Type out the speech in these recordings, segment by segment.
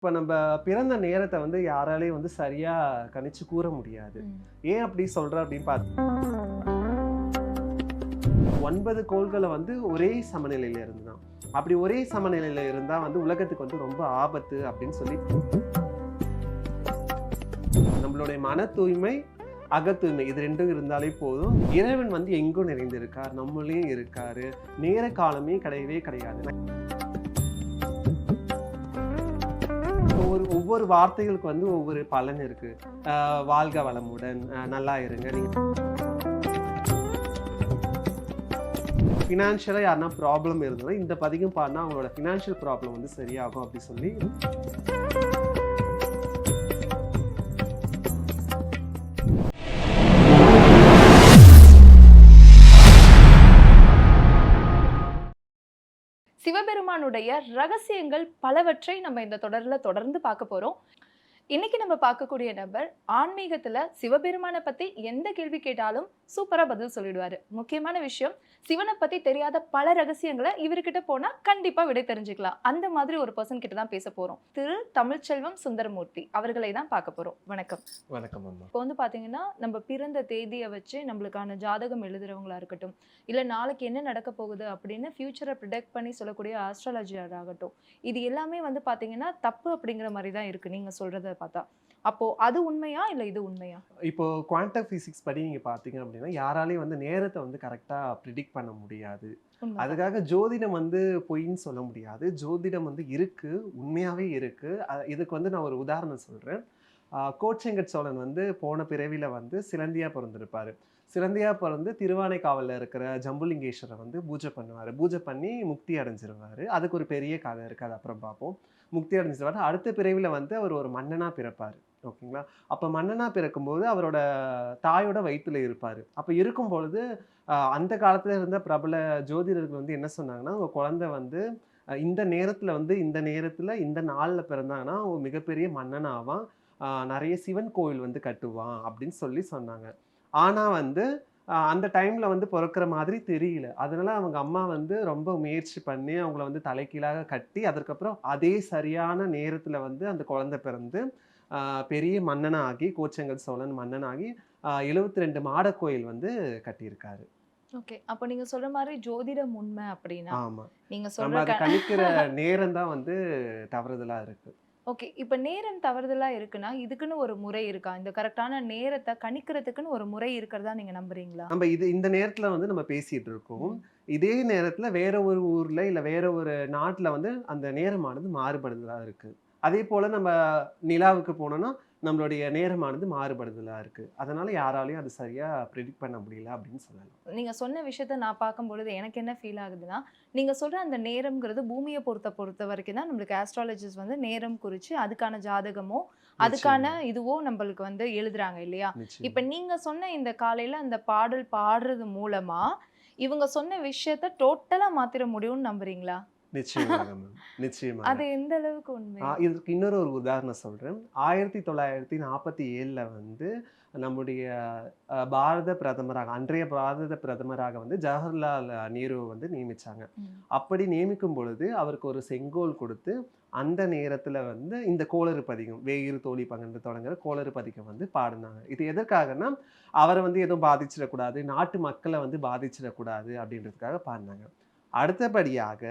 இப்போ நம்ம பிறந்த நேரத்தை வந்து யாராலையும் வந்து சரியா கணிச்சு கூற முடியாது. ஏன் அப்படி சொல்ற அப்படின்னு பார்த்து ஒன்பது கோள்களை வந்து ஒரே சமநிலையில இருந்தான். அப்படி ஒரே சமநிலையில இருந்தா வந்து உலகத்துக்கு வந்து ரொம்ப ஆபத்து அப்படின்னு சொல்லி நம்மளுடைய மன தூய்மை அக தூய்மை இது ரெண்டும் இருந்தாலே போதும். இறைவன் வந்து எங்கும் நிறைந்திருக்கார் நம்மளையும் இருக்காரு. நேர காலமே கிடையவே கிடையாது. ஒரு ஒவ்வொரு வார்த்தைகளுக்கு வந்து ஒவ்வொரு பலன் இருக்கு. ஆஹ் வாழ்க வளமுடன். நல்லா இருங்க. நீங்க ஃபினான்ஷியலாக யாருன்னா ப்ராப்ளம் இருந்ததுன்னா இந்த பதிகம் பாடினா அவங்களோட ஃபினான்ஷியல் ப்ராப்ளம் வந்து சரியாகும் அப்படி சொல்லி சிவபெருமானுடைய ரகசியங்கள் பலவற்றை நம்ம இந்த தொடரில் தொடர்ந்து பார்க்க போறோம். இன்னைக்கு நம்ம பார்க்கக்கூடிய நபர் ஆன்மீகத்துல சிவபெருமானை பத்தி எந்த கேள்வி கேட்டாலும் சூப்பரா பதில் சொல்லிடுவாரு. முக்கியமான விஷயம் சிவனை பத்தி தெரியாத பல ரகசியங்களை இவர்கிட்ட போனா கண்டிப்பா விடை தெரிஞ்சுக்கலாம். அந்த மாதிரி ஒரு பர்சன் கிட்ட தான் பேச போறோம். திரு தமிழ்ச்செல்வம் சுந்தரமூர்த்தி அவர்களை தான் பார்க்க போறோம். வணக்கம். வணக்கம் இப்போ வந்து பாத்தீங்கன்னா நம்ம பிறந்த தேதியை வச்சு நம்மளுக்கான ஜாதகம் எழுதுறவங்களா இருக்கட்டும் இல்ல நாளைக்கு என்ன நடக்க போகுது அப்படின்னு ஃபியூச்சரை ப்ரிடெக்ட் பண்ணி சொல்லக்கூடிய ஆஸ்ட்ராலஜியர் ஆகட்டும் இது எல்லாமே வந்து பாத்தீங்கன்னா தப்பு அப்படிங்கிற மாதிரி தான் இருக்கு. நீங்க சொல்றத பார்த்தா. அப்போ அது உண்மையா இல்ல இது உண்மையா? இப்போ குவாண்டம் ஃபிசிக்ஸ் படி நீங்க பார்த்தீங்க அப்படின்னா யாராலையும் வந்து நேரத்தை வந்து கரெக்டாக ப்ரிடிக்ட் பண்ண முடியாது. அதுக்காக ஜோதிடம் வந்து பொய்ன்னு சொல்ல முடியாது. ஜோதிடம் வந்து இருக்கு உண்மையாவே இருக்கு. இதுக்கு வந்து நான் ஒரு உதாரணம் சொல்றேன். கோச்செங்கட் சோழன் வந்து போன பிறவியில வந்து சிலந்தியா பிறந்திருப்பாரு. சிறந்தையாக பிறந்து திருவானைக்காவலில் இருக்கிற ஜம்புலிங்கேஸ்வரை வந்து பூஜை பண்ணுவார். பூஜை பண்ணி முக்தி அடைஞ்சிருவார். அதுக்கு ஒரு பெரிய கதை இருக்குது. அது அப்புறம் பார்ப்போம். முக்தி அடைஞ்சிருவாரு. அடுத்த பிரிவில் வந்து அவர் ஒரு மன்னனாக பிறப்பார். ஓகேங்களா? அப்போ மன்னனாக பிறக்கும்போது அவரோட தாயோட வயிற்றில் இருப்பார். அப்போ இருக்கும் பொழுது அந்த காலத்தில் இருந்த பிரபல ஜோதிடர்கள் வந்து என்ன சொன்னாங்கன்னா உங்கள் குழந்தை வந்து இந்த நேரத்தில் வந்து இந்த நேரத்தில் இந்த நாளில் பிறந்தாங்கன்னா ஒரு மிகப்பெரிய மன்னனாவான். நிறைய சிவன் கோயில் வந்து கட்டுவான். அப்படின்னு சொல்லி சொன்னாங்க. ஆனா வந்து அந்த டைம்ல வந்து பிறக்கிற மாதிரி தெரியல. அதனால அவங்க அம்மா வந்து ரொம்ப முயற்சி பண்ணி அவங்கள வந்து தலைகீழாக கட்டி அதற்கப்புறம் அதே சரியான நேரத்துல வந்து அந்த குழந்தை பிறந்து பெரிய மன்னனாகி கோச்செங்கல் சோழன் மன்னனாகி எழுபத்தி ரெண்டு மாட கோயில் வந்து கட்டியிருக்காரு. ஓகே. அப்போ நீங்க சொல்ற மாதிரி ஜோதிடம் உண்மை அப்படின்னா ஆமா. நீங்க சொல்ற கணிக்கிற நேரம் தான் வந்து தவறுதலா இருக்கு. ஓகே. இப்போ நேரம் தவறுதலா இருக்குன்னா இதுக்குன்னு ஒரு முறை இருக்கா? இந்த கரெக்டான நேரத்தை கணிக்கிறதுக்குன்னு ஒரு முறை இருக்கிறதா நீங்க நம்புறீங்களா? நம்ம இது இந்த நேரத்துல வந்து நம்ம பேசிட்டு இருக்கோம் இதே நேரத்துல வேற ஒரு ஊர்ல இல்ல வேற ஒரு நாட்டுல வந்து அந்த நேரமானது மாறுபடுதலா இருக்கு. அதே போல நம்ம நிலாவுக்கு போனோம்னா நம்மளுடைய நேரமானது மாறுபடுதலா இருக்கு. அதனால யாராலையும் அது சரியா ப்ரிடிக்ட் பண்ண முடியல அப்படின்னு சொல்லலாம். நீங்க சொன்ன விஷயத்த நான் பார்க்கும்பொழுது எனக்கு என்ன ஃபீல் ஆகுதுன்னா நீங்க சொல்ற அந்த நேரம்ங்கிறது பூமியை பொறுத்த பொறுத்த வரைக்கும் தான் நம்மளுக்கு ஆஸ்ட்ராலஜிஸ்ட் வந்து நேரம் குறிச்சு அதுக்கான ஜாதகமோ அதுக்கான இதுவோ நம்மளுக்கு வந்து எழுதுறாங்க இல்லையா. இப்ப நீங்க சொன்ன இந்த காலையில அந்த பாடல் பாடுறது மூலமா இவங்க சொன்ன விஷயத்த டோட்டலா மாத்திர முடியும்னு நம்புறீங்களா? நிச்சயமாக. மேம் நிச்சயமாக. அது எந்த அளவுக்கு உண்மை? ஆ, இதற்கு இன்னொரு ஒரு உதாரணம் சொல்றேன். ஆயிரத்தி தொள்ளாயிரத்தி நாற்பத்தி ஏழுல வந்து நம்முடைய பாரத பிரதமராக அன்றைய பாரத பிரதமராக வந்து ஜவஹர்லால் நேரு வந்து நியமிச்சாங்க. ம். அப்படி நியமிக்கும் பொழுது அவருக்கு ஒரு செங்கோல் கொடுத்து அந்த நேரத்துல வந்து இந்த கோளறு பதிகம் வேயிறு தோழி பங்கன்று தொடங்குற கோளறு பதிகம் வந்து பாடினாங்க. இது எதற்காகன்னா அவரை வந்து எதுவும் பாதிச்சிடக்கூடாது நாட்டு மக்களை வந்து பாதிச்சிடக்கூடாது அப்படின்றதுக்காக பாடினாங்க. அடுத்தபடியாக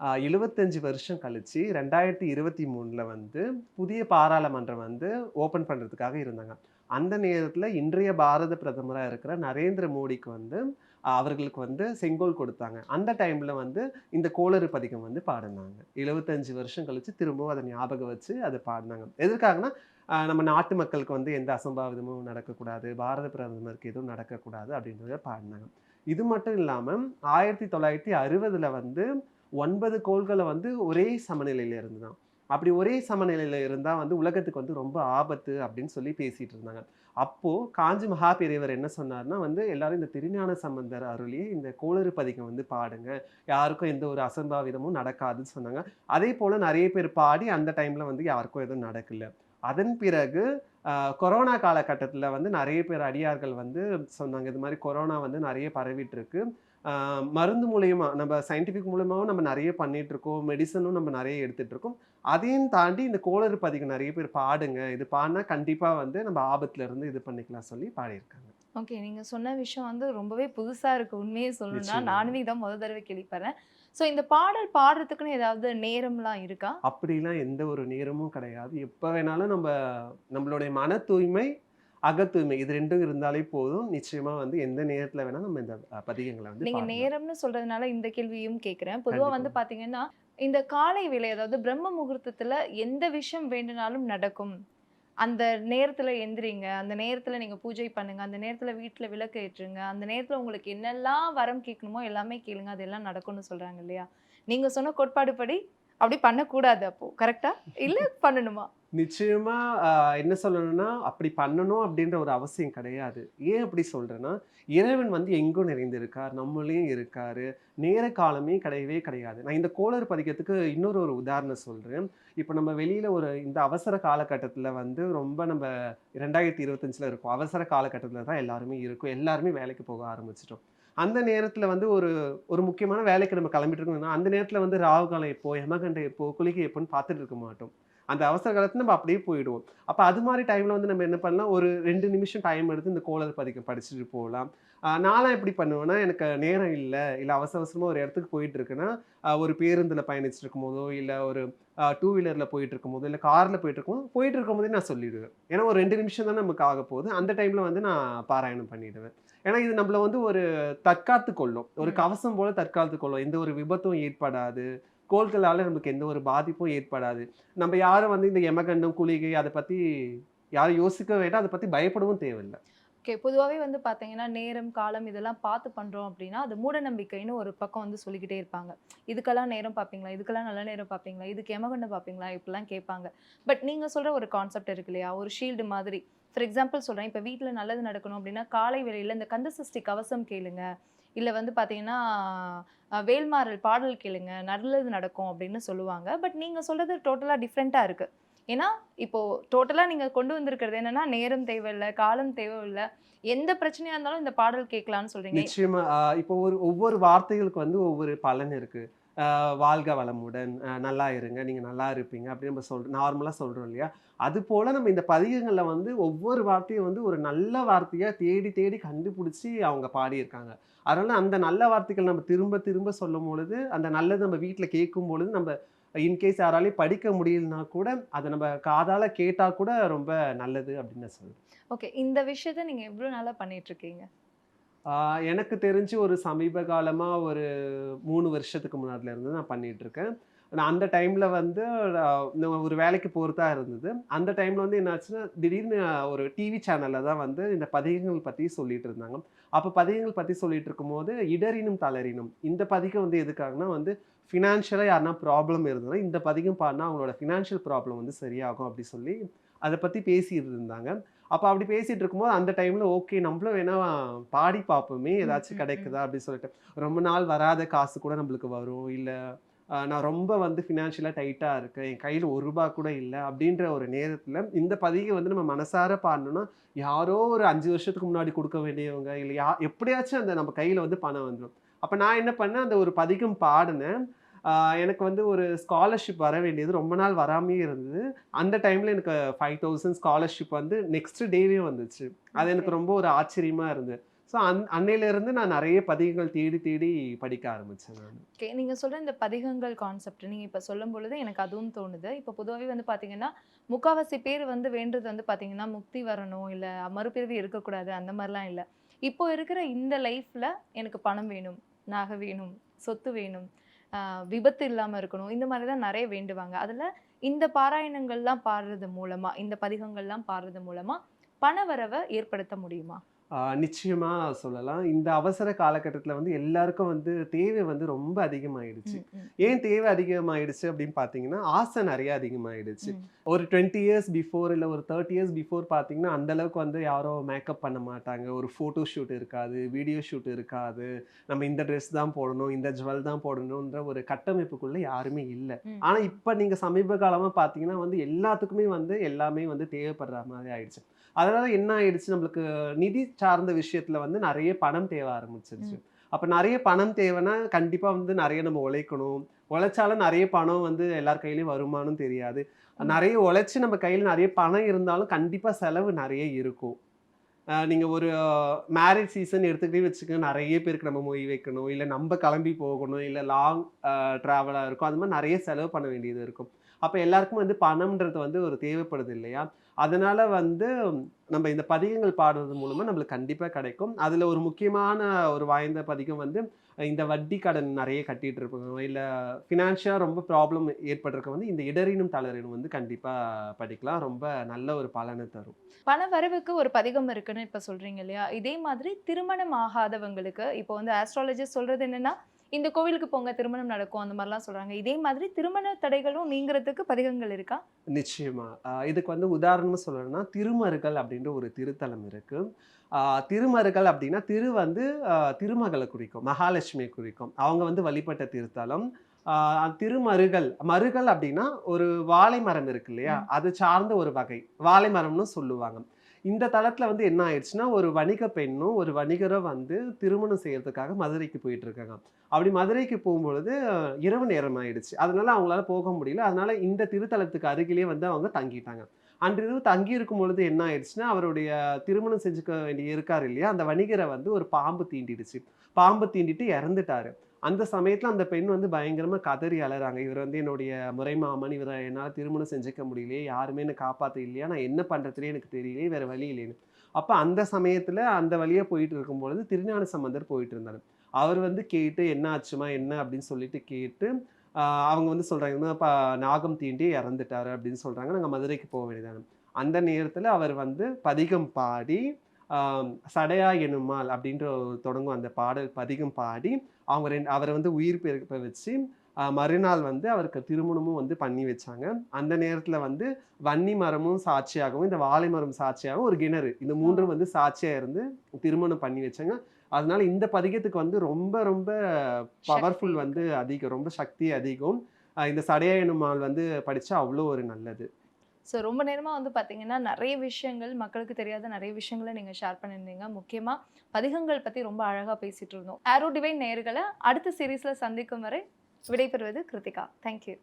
எழுபத்தஞ்சு வருஷம் கழித்து ரெண்டாயிரத்தி இருபத்தி மூணில் வந்து புதிய பாராளுமன்றம் வந்து ஓப்பன் பண்ணுறதுக்காக இருந்தாங்க. அந்த நேரத்தில் இன்றைய பாரத பிரதமராக இருக்கிற நரேந்திர மோடிக்கு வந்து அவர்களுக்கு வந்து செங்கோல் கொடுத்தாங்க. அந்த டைமில் வந்து இந்த கோளறு பதிகம் வந்து பாடினாங்க. 75 வருஷம் கழித்து திரும்பவும் அதை ஞாபகம் வச்சு அதை பாடினாங்க. எதற்காகனா நம்ம நாட்டு மக்களுக்கு வந்து எந்த அசம்பாவிதமும் நடக்கக்கூடாது பாரத பிரதமருக்கு எதுவும் நடக்கக்கூடாது அப்படின்றத பாடினாங்க. இது மட்டும் இல்லாமல் ஆயிரத்தி தொள்ளாயிரத்தி அறுபதில் வந்து ஒன்பது கோள்களை வந்து ஒரே சமநிலையிலேருந்து தான் அப்படி ஒரே சமநிலையில் இருந்தால் வந்து உலகத்துக்கு வந்து ரொம்ப ஆபத்து அப்படின்னு சொல்லி பேசிகிட்டு இருந்தாங்க. அப்போது காஞ்சி மகா பெரியவர் என்ன சொன்னார்னா வந்து எல்லாரும் இந்த திருஞான சம்பந்தர் அருளியே இந்த கோளறு பதிகம் வந்து பாடுங்க. யாருக்கும் எந்த ஒரு அசம்பாவிதமும் நடக்காதுன்னு சொன்னாங்க. அதே போல் நிறைய பேர் பாடி அந்த டைமில் வந்து யாருக்கும் எதுவும் நடக்கல. அதன் பிறகு கொரோனா காலகட்டத்தில் வந்து நிறைய பேர் அடியார்கள் வந்து சொன்னாங்க இது மாதிரி கொரோனா வந்து நிறைய பரவிட்டு இருக்கு. மருந்து மூலயமா நம்ம சயின்டிஃபிக் மூலமாவும் நம்ம நிறைய பண்ணிட்டு இருக்கோம் மெடிசனும் நம்ம நிறைய எடுத்துட்டு இருக்கோம் அதையும் தாண்டி இந்த கோளறு பதிகம் நிறைய பேர் பாடுங்க. இது பாடினா கண்டிப்பா வந்து நம்ம ஆபத்துல இருந்து இது பண்ணிக்கலாம் சொல்லி பாடியிருக்காங்க. ஓகே நீங்க சொன்ன விஷயம் வந்து ரொம்பவே புதுசா இருக்கு. உண்மையே சொல்லணும்னா. நானுமே இதான் முத தடவை கேள்விப்படுறேன். ஸோ இந்த பாடல் பாடுறதுக்குன்னு ஏதாவது நேரம்லாம் இருக்கா? அப்படிலாம் எந்த ஒரு நேரமும் கிடையாது. எப்போ வேணாலும் நம்ம நம்மளுடைய மன தூய்மை அக தூய்மை இது ரெண்டும் இருந்தாலே போதும். நிச்சயமா வந்து எந்த நேரத்துல வேணா நம்ம இந்த பதிகங்களை வந்து நீங்க. நேரம்னு சொல்றதுனால இந்த கேள்வியும் கேட்குறேன் பொதுவா வந்து. பாத்தீங்கன்னா இந்த காலை வேலை அதாவது பிரம்ம முகூர்த்தத்துல எந்த விஷயம் வேண்டுனாலும் நடக்கும். அந்த நேரத்துல எந்திரிங்க. அந்த நேரத்துல நீங்க பூஜை பண்ணுங்க. அந்த நேரத்துல வீட்ல விளக்கு ஏற்றுங்க. அந்த நேரத்துல உங்களுக்கு என்னெல்லாம் வரம் கேட்கணுமோ எல்லாமே கேளுங்க. அதெல்லாம் நடக்கும்னு சொல்றாங்க இல்லையா? நீங்க சொன்ன கோட்பாடு படி அப்படி பண்ணக்கூடாது அப்போ கரெக்டா இல்ல பண்ணணுமா? நிச்சயமா என்ன சொல்லணும்னா அப்படி பண்ணணும் அப்படின்ற ஒரு அவசியம் கிடையாது. ஏன் அப்படி சொல்றேன்னா இறைவன் வந்து எங்கும் நிறைந்திருக்கார் நம்மளையும் இருக்காரு. நேர காலமே கிடையவே கிடையாது. நான் இந்த கோளறு பதிக்கிறதுக்கு இன்னொரு ஒரு உதாரணம் சொல்றேன். இப்போ நம்ம வெளியில ஒரு இந்த அவசர காலகட்டத்துல வந்து ரொம்ப நம்ம ரெண்டாயிரத்தி இருபத்தஞ்சுல இருக்கோம். அவசர காலகட்டத்துல தான் எல்லாருமே இருக்கும். எல்லாருமே வேலைக்கு போக ஆரம்பிச்சிட்டோம். அந்த நேரத்தில் வந்து ஒரு ஒரு முக்கியமான வேலைக்கு நம்ம கிளம்பிட்டு இருக்கோம்னா அந்த நேரத்தில் வந்து ராகு காலம் எப்போ யமகண்டை எப்போ குளிகை எப்போன்னு பார்த்துட்டு இருக்க மாட்டோம். அந்த அவசர காலத்தில் நம்ம அப்படியே போயிடுவோம். அப்போ அது மாதிரி டைமில் வந்து நம்ம என்ன பண்ணலாம்? ஒரு ரெண்டு நிமிஷம் டைம் எடுத்து இந்த கோளர் பதிக்க படிச்சுட்டு போகலாம். ஆஹ் நான்லாம் எப்படி பண்ணுவேன்னா எனக்கு நேரம் இல்லை இல்லை அவசர அவசரமாக ஒரு இடத்துக்கு போயிட்டு இருக்குன்னா ஒரு பேருந்தில் பயணிச்சுட்டு இருக்கும் போதோ இல்லை ஒரு டூ வீலரில் போயிட்டு இருக்கும்போதோ இல்லை காரில் போயிட்டு இருக்கும்போது போயிட்டு இருக்கும்போதே நான் சொல்லிடுவேன். ஏன்னா ஒரு ரெண்டு நிமிஷம் தான் நமக்கு ஆக போகுது அந்த டைமில் வந்து நான் பாராயணம் பண்ணிடுவேன். ஏன்னா இது நம்மள வந்து ஒரு தற்காத்து கொள்ளும். ஒரு. கவசம் போல தற்காத்து கொள்ளும். எந்த ஒரு விபத்தும் ஏற்படாது. கோள்களால நமக்கு எந்த ஒரு பாதிப்பும் ஏற்படாது. நம்ம யாரும் வந்து இந்த யமகண்டம் குளிகை அதை பத்தி யாரும் யோசிக்க வேண்டாம். அதை பத்தி பயப்படவும் தேவையில்லை. ஓகே பொதுவாகவே வந்து பார்த்தீங்கன்னா நேரம் காலம் இதெல்லாம் பார்த்து பண்ணுறோம் அப்படின்னா அது மூட நம்பிக்கைன்னு ஒரு பக்கம் வந்து சொல்லிக்கிட்டே இருப்பாங்க. இதுக்கெல்லாம் நேரம் பார்ப்பீங்களா? இதுக்கெல்லாம் நல்ல நேரம் பார்ப்பீங்களா? இதுக்கு எமகண்டம் பார்ப்பீங்களா? இப்படிலாம் கேட்பாங்க. பட் நீங்கள் சொல்கிற ஒரு கான்செப்ட் இருக்கு இல்லையா? ஒரு ஷீல்டு மாதிரி. ஃபார் எக்ஸாம்பிள் சொல்கிறேன் இப்போ வீட்டில் நல்லது நடக்கணும் அப்படின்னா காலை வேளையில் இந்த கந்த சஷ்டி கவசம் கேளுங்க. இல்லை வந்து பார்த்தீங்கன்னா வேல்மாறல் பாடல் கேளுங்க நல்லது நடக்கும் அப்படின்னு சொல்லுவாங்க. பட் நீங்கள் சொல்கிறது டோட்டலாக டிஃப்ரெண்ட்டாக இருக்குது ஏன்னா இப்போது டோட்டலாக நீங்கள் கொண்டு வந்திருக்கிறது என்னென்னா நேரம் தேவையில்லை காலம் தேவையில்லை. எந்த பிரச்சனையாக இருந்தாலும் இந்த பாடல் கேட்கலான்னு சொல்கிறீங்க நிச்சயமாக இப்போ ஒரு ஒவ்வொரு வார்த்தைகளுக்கு வந்து ஒவ்வொரு பலன் இருக்குது வாழ்க வளமுடன். நல்லா இருங்க நீங்கள் நல்லா இருப்பீங்க அப்படின்னு நம்ம சொல் நார்மலாக சொல்கிறோம் இல்லையா? அது போல் நம்ம இந்த பதிகங்களில் வந்து ஒவ்வொரு வார்த்தையும் வந்து ஒரு நல்ல வார்த்தையாக தேடி தேடி கண்டுபிடிச்சி அவங்க பாடியிருக்காங்க. அதனால் அந்த நல்ல வார்த்தைகள் நம்ம திரும்ப திரும்ப சொல்லும் பொழுது அந்த நல்லது நம்ம வீட்டில் கேட்கும் பொழுது நம்ம இன்கேஸ் யாராலையும் படிக்க முடியலனா கூட அதை நம்ம காதால் கேட்டால் கூட ரொம்ப நல்லது அப்படின்னு நான் ஓகே. இந்த விஷயத்த நீங்கள் எவ்வளோ நாளாக பண்ணிகிட்ருக்கீங்க எனக்கு தெரிஞ்சு ஒரு சமீப காலமாக ஒரு மூணு வருஷத்துக்கு முன்னாடில இருந்து நான் பண்ணிகிட்ருக்கேன் இருக்கேன் நான் அந்த டைமில் வந்து ஒரு வேலைக்கு போகிறதா இருந்தது. அந்த டைமில் வந்து என்னாச்சுன்னா திடீர்னு ஒரு டிவி சேனலில் தான் வந்து இந்த பதிகங்கள் பற்றி சொல்லிட்டு இருந்தாங்க. அப்போ பதிகங்கள் பற்றி சொல்லிட்டு இருக்கும்போது இடரினும் தளரினும் இந்த பதிகம் வந்து எதுக்காகனா வந்து ஃபினான்ஷியலாக யாருன்னா ப்ராப்ளம் இருந்ததுன்னா இந்த பதிகம் பாடினா அவங்களோட ஃபினான்ஷியல் ப்ராப்ளம் வந்து சரியாகும் அப்படி சொல்லி அதை பற்றி பேசிட்டு இருந்தாங்க. அப்போ அப்படி பேசிட்டு இருக்கும்போது அந்த டைம்ல ஓகே நம்மளும் வேணா பாடி பார்ப்போமே ஏதாச்சும் கிடைக்குதா அப்படின்னு சொல்லிட்டு. ரொம்ப நாள் வராத காசு கூட நம்மளுக்கு வரும். இல்லை நான் ரொம்ப வந்து ஃபினான்ஷியலாக டைட்டாக இருக்கேன். என் கையில் ஒரு ரூபா கூட இல்லை அப்படின்ற ஒரு நேரத்தில் இந்த பதிகை வந்து நம்ம மனசார பாடணும்னா யாரோ ஒரு அஞ்சு வருஷத்துக்கு முன்னாடி கொடுக்க வேண்டியவங்க இல்லை யா எப்படியாச்சும் அந்த நம்ம கையில் வந்து பணம் வந்துடும் அப்போ நான் என்ன பண்ணேன் அந்த ஒரு பதிகம் பாடினேன். எனக்கு வந்து ஒரு ஸ்காலர்ஷிப் வர வேண்டியது. ரொம்ப நாள் வராமே இருந்தது. அந்த டைமில் எனக்கு ஃபைவ் தௌசண்ட் ஸ்காலர்ஷிப் வந்து நெக்ஸ்ட் டேவே வந்துச்சு. அது எனக்கு ரொம்ப ஒரு ஆச்சரியமா இருந்தது. ஸோ அந் அன்னையிலேருந்து நான் நிறைய பதிகங்கள் தேடி தேடி படிக்க ஆரம்பித்தேன் நான். ஓகே நீங்க சொல்ற இந்த பதிகங்கள் கான்செப்ட் நீங்க இப்ப சொல்லும் பொழுது எனக்கு அதுவும் தோணுது. இப்போ பொதுவாகவே வந்து பாத்தீங்கன்னா முக்காவாசி பேர் வந்து வேண்டது வந்து பாத்தீங்கன்னா முக்தி வரணும் இல்ல மறுபிறவி இருக்கக்கூடாது அந்த மாதிரிலாம் இல்ல. இப்போ இருக்கிற இந்த லைஃப்பில் எனக்கு பணம் வேணும் நகை வேணும் சொத்து வேணும் விபத்து இல்லாமல் இருக்கணும் இந்த மாதிரி தான் நிறைய வேண்டுவாங்க. அதில் இந்த பாராயணங்கள்லாம் பாடுறது மூலமாக இந்த பதிகங்கள்லாம் பாடுறது மூலமாக பண வரவை ஏற்படுத்த முடியுமா? ஆஹ் நிச்சயமா சொல்லலாம். இந்த அவசர காலகட்டத்தில் வந்து எல்லாருக்கும் வந்து தேவை வந்து ரொம்ப ம், ஏன் தேவை அதிகமாயிடுச்சு அப்படின்னு பார்த்தீங்கன்னா ஆசை நிறைய அதிகமாயிடுச்சு. ம். ஒரு டுவெண்ட்டி இயர்ஸ் பிஃபோர் இல்லை ஒரு தேர்ட்டி இயர்ஸ் பிஃபோர் பார்த்தீங்கன்னா அந்த அளவுக்கு வந்து யாரும் மேக்கப் பண்ண மாட்டாங்க. ஒரு ஃபோட்டோ ஷூட் இருக்காது வீடியோ ஷூட் இருக்காது. நம்ம இந்த ட்ரெஸ் தான் போடணும் இந்த ஜுவல் தான் போடணுன்ற ஒரு கட்டமைப்புக்குள்ள யாருமே இல்லை. ம். ஆனா இப்ப நீங்க சமீப காலமா பாத்தீங்கன்னா வந்து எல்லாத்துக்குமே வந்து எல்லாமே வந்து தேவைப்படுற மாதிரி ஆயிடுச்சு. அதனால என்ன ஆயிடுச்சு? நம்மளுக்கு நிதி சார்ந்த விஷயத்துல வந்து நிறைய பணம் தேவை ஆரம்பிச்சிருச்சு. அப்போ நிறைய பணம் தேவைன்னா கண்டிப்பாக வந்து நிறைய நம்ம உழைக்கணும். உழைச்சாலும் நிறைய பணம் வந்து எல்லார் கையிலயும் வருமானம் தெரியாது. நிறைய உழைச்சி நம்ம கையில் நிறைய பணம் இருந்தாலும் கண்டிப்பாக செலவு நிறைய இருக்கும். நீங்கள் ஒரு மேரேஜ் சீசன் எடுத்துக்கிட்டே வச்சுக்க நிறைய பேருக்கு நம்ம மொய் வைக்கணும். இல்லை நம்ம கிளம்பி போகணும். இல்லை லாங் ட்ராவலாக இருக்கும். அது மாதிரி நிறைய செலவு பண்ண வேண்டியது இருக்கும். அப்போ எல்லாருக்கும் வந்து பணம்ன்றது வந்து ஒரு தேவைப்படுது இல்லையா? அதனால் வந்து நம்ம இந்த பதிகங்கள் பாடுறது மூலமாக நம்மளுக்கு கண்டிப்பாக கிடைக்கும். அதில் ஒரு முக்கியமான ஒரு வாய்ந்த பதிகம் வந்து இந்த வட்டி கடன் நிறைய கட்டிகிட்டு இருப்பாங்க இல்லை ஃபினான்ஷியலாக ரொம்ப ப்ராப்ளம் ஏற்பட்டிருக்க வந்து இந்த இடரினும் தளரினும் வந்து கண்டிப்பாக படிக்கலாம். ரொம்ப நல்ல ஒரு பலனை தரும். பண வரவுக்கு ஒரு பதிகம் இருக்குன்னு இப்போ சொல்கிறீங்க இல்லையா? இதே மாதிரி திருமணம் ஆகாதவங்களுக்கு இப்போ வந்து ஆஸ்ட்ராலஜிஸ்ட் சொல்கிறது என்னென்னா இந்த கோவிலுக்கு போங்க திருமணம் நடக்கும் அந்த மாதிரிலாம் சொல்றாங்க. இதே மாதிரி திருமண தடைகளும் நீங்கிறதுக்கு பதிகங்கள் இருக்கா? நிச்சயமா. ஆஹ் இதுக்கு வந்து உதாரணமா சொல்லணும்னா திருமருகள் அப்படின்ற ஒரு திருத்தலம் இருக்கு. ஆஹ் திருமருகள் அப்படின்னா திரு வந்து திருமகளை குறிக்கும் மகாலட்சுமியை குறிக்கும். அவங்க வந்து வழிபட்ட திருத்தலம். திருமருகள் மருகள் அப்படின்னா ஒரு வாழை மரம் இருக்கு இல்லையா? அது சார்ந்த ஒரு வகை. வாழை மரம்னு சொல்லுவாங்க. இந்த தளத்தில் வந்து என்ன ஆயிடுச்சுன்னா ஒரு வணிக பெண்ணும் ஒரு வணிகரும் வந்து திருமணம் செய்யறதுக்காக மதுரைக்கு போயிட்டு இருக்காங்க அப்படி மதுரைக்கு போகும்பொழுது இரவு நேரம் ஆயிடுச்சு. அதனால அவங்களால போக முடியல. அதனால இந்த திருத்தலத்துக்கு அருகிலேயே வந்து அவங்க தங்கிட்டாங்க. அன்றிரவு தங்கி இருக்கும் பொழுது என்ன ஆயிடுச்சுன்னா அவருடைய திருமணம் செஞ்சுக்க வேண்டிய இருக்காரு இல்லையா அந்த வணிகரை வந்து ஒரு பாம்பு தீண்டிடுச்சு. பாம்பு தீண்டிட்டு இறந்துட்டாரு. அந்த சமயத்தில் அந்த பெண் வந்து பயங்கரமாக கதறி அலறாங்க. இவர் வந்து என்னுடைய முறைமாமன் இவரை என்னால் திருமணம் செஞ்சுக்க முடியலையே யாருமே என்னை காப்பாற்ற இல்லையா நான் என்ன பண்றதுனே எனக்கு தெரியலையே வேறு வழி இல்லைன்னு அப்போ அந்த சமயத்தில் அந்த வழியாக போயிட்டு இருக்கும் பொழுது திருஞான சம்பந்தர் போயிட்டு இருந்தார் அவர் வந்து கேட்டு என்ன ஆச்சுமா என்ன? அப்படின்னு சொல்லிட்டு கேட்டு அவங்க வந்து சொல்கிறாங்க இப்போ நாகம் தீண்டி இறந்துட்டாரு அப்படின்னு சொல்கிறாங்க நாங்கள் மதுரைக்கு போக வேண்டியதான. அந்த நேரத்தில் அவர் வந்து பதிகம் பாடி சடையா எனுமால் அப்படின்ற ஒரு தொடங்கும் அந்த பாடல் பதிகம் பாடி அவங்க ரெண்டு அவரை வந்து உயிர் பிறப்ப வச்சு மறுநாள் வந்து அவருக்கு திருமணமும் வந்து பண்ணி வச்சாங்க. அந்த நேரத்துல வந்து வன்னி மரமும் சாட்சியாகவும் இந்த வாழை மரம் சாட்சியாகவும் ஒரு கிணறு இந்த மூன்றும் வந்து சாட்சியா இருந்து திருமணம் பண்ணி வச்சாங்க. அதனால இந்த பதிகத்துக்கு வந்து ரொம்ப ரொம்ப பவர்ஃபுல் வந்து அதிகம் ரொம்ப சக்தி அதிகம். இந்த சடையா எனுமால் வந்து படிச்சா அவ்வளோ ஒரு நல்லது. ஸோ ரொம்ப நேரமாக வந்து பார்த்தீங்கன்னா நிறைய விஷயங்கள் மக்களுக்கு தெரியாத நிறைய விஷயங்களை நீங்கள் ஷேர் பண்ணியிருந்தீங்க. முக்கியமாக பதிகங்கள் பற்றி ரொம்ப அழகாக பேசிகிட்டு இருந்தோம். ஆரோ டிவைன் நேர்களை அடுத்த சீரீஸில் சந்திக்கும் வரை விடைபெறுவது கிருத்திகா. தேங்க்யூ